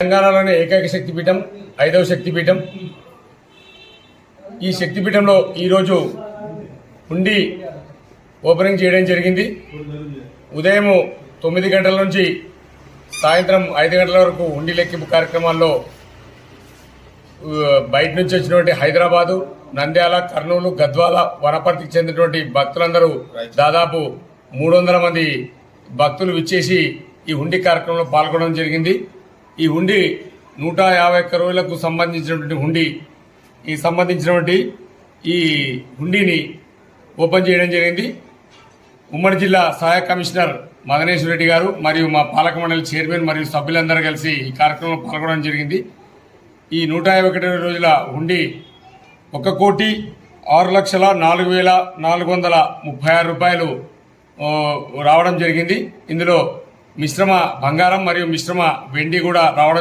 తెలంగాణలోని ఏకైక శక్తిపీఠం ఐదవ శక్తిపీఠం. ఈ శక్తిపీఠంలో ఈరోజు హుండీ ఓపెనింగ్ చేయడం జరిగింది. ఉదయం తొమ్మిది గంటల నుంచి సాయంత్రం ఐదు గంటల వరకు హుండీ లెక్కింపు కార్యక్రమాల్లో బయట నుంచి వచ్చినటువంటి హైదరాబాదు నంద్యాల కర్నూలు గద్వాల వనపర్తికి చెందినటువంటి భక్తులందరూ దాదాపు మూడు వందల మంది భక్తులు విచ్చేసి ఈ హుండీ కార్యక్రమంలో పాల్గొనడం జరిగింది. ఈ హుండీ నూట యాభై ఒక్క రోజులకు సంబంధించినటువంటి హుండీ ఈ సంబంధించినటువంటి ఈ హుండీని ఓపెన్ చేయడం జరిగింది. ఉమ్మడి జిల్లా సహాయ కమిషనర్ మదనేశ్వర రెడ్డి గారు మరియు మా పాలక మండలి చైర్మన్ మరియు సభ్యులందరూ కలిసి ఈ కార్యక్రమంలో పాల్గొనడం జరిగింది. ఈ నూట యాభై ఒకటి రోజుల హుండీ ఒక కోటి ఆరు లక్షల నాలుగు వేల నాలుగు వందల ముప్పై ఆరు రూపాయలు రావడం జరిగింది. ఇందులో మిశ్రమ బంగారం మరియు మిశ్రమ వెండి కూడా రావడం